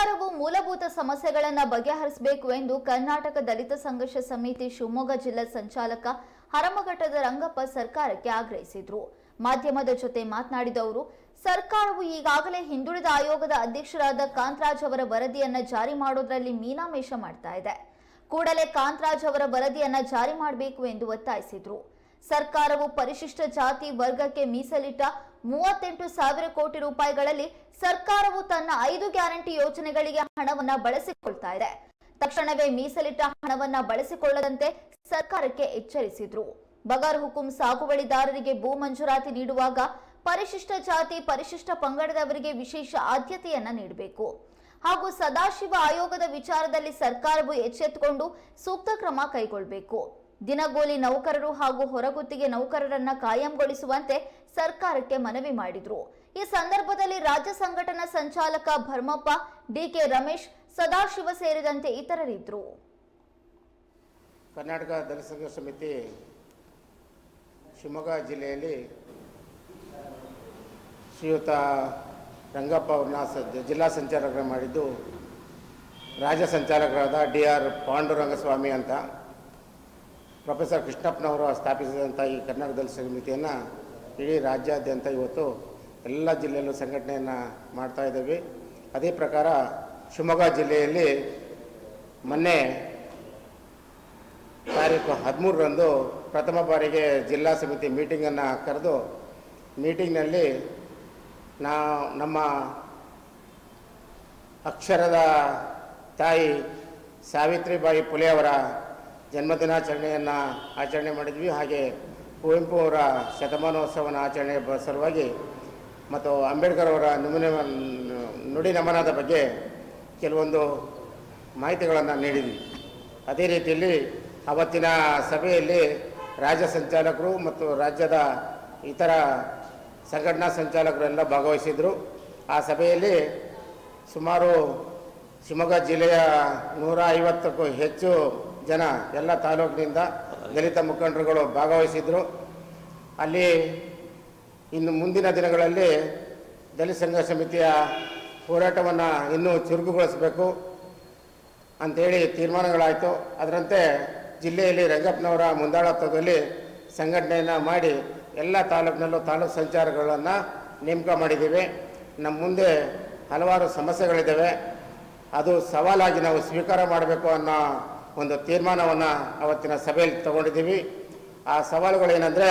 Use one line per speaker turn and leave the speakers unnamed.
ಸರ್ಕಾರವು ಮೂಲಭೂತ ಸಮಸ್ಯೆಗಳನ್ನು ಬಗೆಹರಿಸಬೇಕು ಎಂದು ಕರ್ನಾಟಕ ದಲಿತ ಸಂಘರ್ಷ ಸಮಿತಿ ಶಿವಮೊಗ್ಗ ಜಿಲ್ಲಾ ಸಂಚಾಲಕ ಹರಮಘಟ್ಟದ ರಂಗಪ್ಪ ಸರ್ಕಾರಕ್ಕೆ ಆಗ್ರಹಿಸಿದ್ರು. ಮಾಧ್ಯಮದ ಜೊತೆ ಮಾತನಾಡಿದ ಅವರು, ಸರ್ಕಾರವು ಈಗಾಗಲೇ ಹಿಂದುಳಿದ ಆಯೋಗದ ಅಧ್ಯಕ್ಷರಾದ ಕಾಂತರಾಜ್ ಅವರ ವರದಿಯನ್ನ ಜಾರಿ ಮಾಡೋದ್ರಲ್ಲಿ ಮೀನಾಮೇಷ ಮಾಡ್ತಾ ಇದೆ. ಕೂಡಲೇ ಕಾಂತರಾಜ್ ಅವರ ವರದಿಯನ್ನ ಜಾರಿ ಮಾಡಬೇಕು ಎಂದು ಒತ್ತಾಯಿಸಿದ್ರು. ಸರ್ಕಾರವು ಪರಿಶಿಷ್ಟ ಜಾತಿ ವರ್ಗಕ್ಕೆ ಮೀಸಲಿಟ್ಟ ಮೂವತ್ತೆಂಟು ಸಾವಿರ ಕೋಟಿ ರೂಪಾಯಿಗಳಲ್ಲಿ ಸರ್ಕಾರವು ತನ್ನ ಐದು ಗ್ಯಾರಂಟಿ ಯೋಜನೆಗಳಿಗೆ ಹಣವನ್ನ ಬಳಸಿಕೊಳ್ತಾ ಇದೆ. ತಕ್ಷಣವೇ ಮೀಸಲಿಟ್ಟ ಹಣವನ್ನ ಬಳಸಿಕೊಳ್ಳದಂತೆ ಸರ್ಕಾರಕ್ಕೆ ಎಚ್ಚರಿಸಿದ್ರು. ಬಗರ್ ಹುಕುಂ ಸಾಗುವಳಿದಾರರಿಗೆ ಭೂ ಮಂಜೂರಾತಿ ನೀಡುವಾಗ ಪರಿಶಿಷ್ಟ ಜಾತಿ, ಪರಿಶಿಷ್ಟ ಪಂಗಡದವರಿಗೆ ವಿಶೇಷ ಆದ್ಯತೆಯನ್ನ ನೀಡಬೇಕು. ಹಾಗೂ ಸದಾಶಿವ ಆಯೋಗದ ವಿಚಾರದಲ್ಲಿ ಸರ್ಕಾರವು ಎಚ್ಚೆತ್ತುಕೊಂಡು ಸೂಕ್ತ ಕ್ರಮ ಕೈಗೊಳ್ಳಬೇಕು ದಿನಗೂಲಿ ನೌಕರರು ಹಾಗೂ ಹೊರಗುತ್ತಿಗೆ ನೌಕರರನ್ನ ಕಾಯಂಗೊಳಿಸುವಂತೆ ಸರ್ಕಾರಕ್ಕೆ ಮನವಿ ಮಾಡಿದ್ರು. ಈ ಸಂದರ್ಭದಲ್ಲಿ ರಾಜ್ಯ ಸಂಘಟನಾ ಸಂಚಾಲಕ ಭರ್ಮಪ್ಪ, ಡಿಕೆ ರಮೇಶ್, ಸದಾಶಿವ ಸೇರಿದಂತೆ ಇತರರಿದ್ದರು.
ಕರ್ನಾಟಕ ದಲಿತ ಸಮಿತಿ ಶಿವಮೊಗ್ಗ ಜಿಲ್ಲೆಯಲ್ಲಿ ಶ್ರೀಯುತ ರಂಗಪ್ಪ ಅವ್ರನ್ನ ಜಿಲ್ಲಾ ಸಂಚಾಲಕರ ಮಾಡಿದ್ದು ರಾಜ್ಯ ಸಂಚಾಲಕರಾದ ಡಿ ಆರ್ ಪಾಂಡುರಂಗಸ್ವಾಮಿ ಅಂತ. ಪ್ರೊಫೆಸರ್ ಕೃಷ್ಣಪ್ಪನವರು ಸ್ಥಾಪಿಸಿದಂಥ ಈ ಕರ್ನಾಟಕ ದಲಿತ ಸಮಿತಿಯನ್ನು ಇಡೀ ರಾಜ್ಯಾದ್ಯಂತ ಇವತ್ತು ಎಲ್ಲ ಜಿಲ್ಲೆಯಲ್ಲೂ ಸಂಘಟನೆಯನ್ನು ಮಾಡ್ತಾ ಇದ್ದೀವಿ. ಅದೇ ಪ್ರಕಾರ ಶಿವಮೊಗ್ಗ ಜಿಲ್ಲೆಯಲ್ಲಿ ಮೊನ್ನೆ ತಾರೀಕು ಹದಿಮೂರರಂದು ಪ್ರಥಮ ಬಾರಿಗೆ ಜಿಲ್ಲಾ ಸಮಿತಿ ಮೀಟಿಂಗನ್ನು ಕರೆದು ಮೀಟಿಂಗ್ನಲ್ಲಿ ನಾ, ನಮ್ಮ ಅಕ್ಷರದ ತಾಯಿ ಸಾವಿತ್ರಿಬಾಯಿ ಫುಲೆ ಅವರ ಜನ್ಮದಿನಾಚರಣೆಯನ್ನು ಆಚರಣೆ ಮಾಡಿದ್ವಿ. ಹಾಗೆ ಕುವೆಂಪು ಅವರ ಶತಮಾನೋತ್ಸವನ ಆಚರಣೆ ಸಲುವಾಗಿ ಮತ್ತು ಅಂಬೇಡ್ಕರ್ ಅವರ ನುಮನ ನುಡಿ ನಮನದ ಬಗ್ಗೆ ಕೆಲವೊಂದು ಮಾಹಿತಿಗಳನ್ನು ನೀಡಿದ್ವಿ. ಅದೇ ರೀತಿಯಲ್ಲಿ ಅವತ್ತಿನ ಸಭೆಯಲ್ಲಿ ರಾಜ್ಯ ಸಂಚಾಲಕರು ಮತ್ತು ರಾಜ್ಯದ ಇತರ ಸಂಘಟನಾ ಸಂಚಾಲಕರೆಲ್ಲ ಭಾಗವಹಿಸಿದರು. ಆ ಸಭೆಯಲ್ಲಿ ಸುಮಾರು ಶಿವಮೊಗ್ಗ ಜಿಲ್ಲೆಯ ನೂರ ಐವತ್ತಕ್ಕೂ ಹೆಚ್ಚು ಜನ ಎಲ್ಲ ತಾಲೂಕಿನಿಂದ ದಲಿತ ಮುಖಂಡರುಗಳು ಭಾಗವಹಿಸಿದರು. ಅಲ್ಲಿ ಇನ್ನು ಮುಂದಿನ ದಿನಗಳಲ್ಲಿ ದಲಿತ ಸಂಘ ಸಮಿತಿಯ ಹೋರಾಟವನ್ನು ಇನ್ನೂ ಚುರುಕುಗೊಳಿಸಬೇಕು ಅಂಥೇಳಿ ತೀರ್ಮಾನಗಳಾಯಿತು. ಅದರಂತೆ ಜಿಲ್ಲೆಯಲ್ಲಿ ರಂಗಪ್ಪನವರ ಮುಂದಾಳತ್ವದಲ್ಲಿ ಸಂಘಟನೆಯನ್ನು ಮಾಡಿ ಎಲ್ಲ ತಾಲೂಕಿನಲ್ಲೂ ತಾಲೂಕು ಸಂಚಾರಗಳನ್ನು ನೇಮಕ ಮಾಡಿದ್ದೀವಿ. ನಮ್ಮ ಮುಂದೆ ಹಲವಾರು ಸಮಸ್ಯೆಗಳಿದ್ದಾವೆ ಅದು ಸವಾಲಾಗಿ ನಾವು ಸ್ವೀಕಾರ ಮಾಡಬೇಕು ಅನ್ನೋ ಒಂದು ತೀರ್ಮಾನವನ್ನು ಅವತ್ತಿನ ಸಭೆಯಲ್ಲಿ ತಗೊಂಡಿದ್ದೀವಿ. ಆ ಸವಾಲುಗಳೇನೆಂದರೆ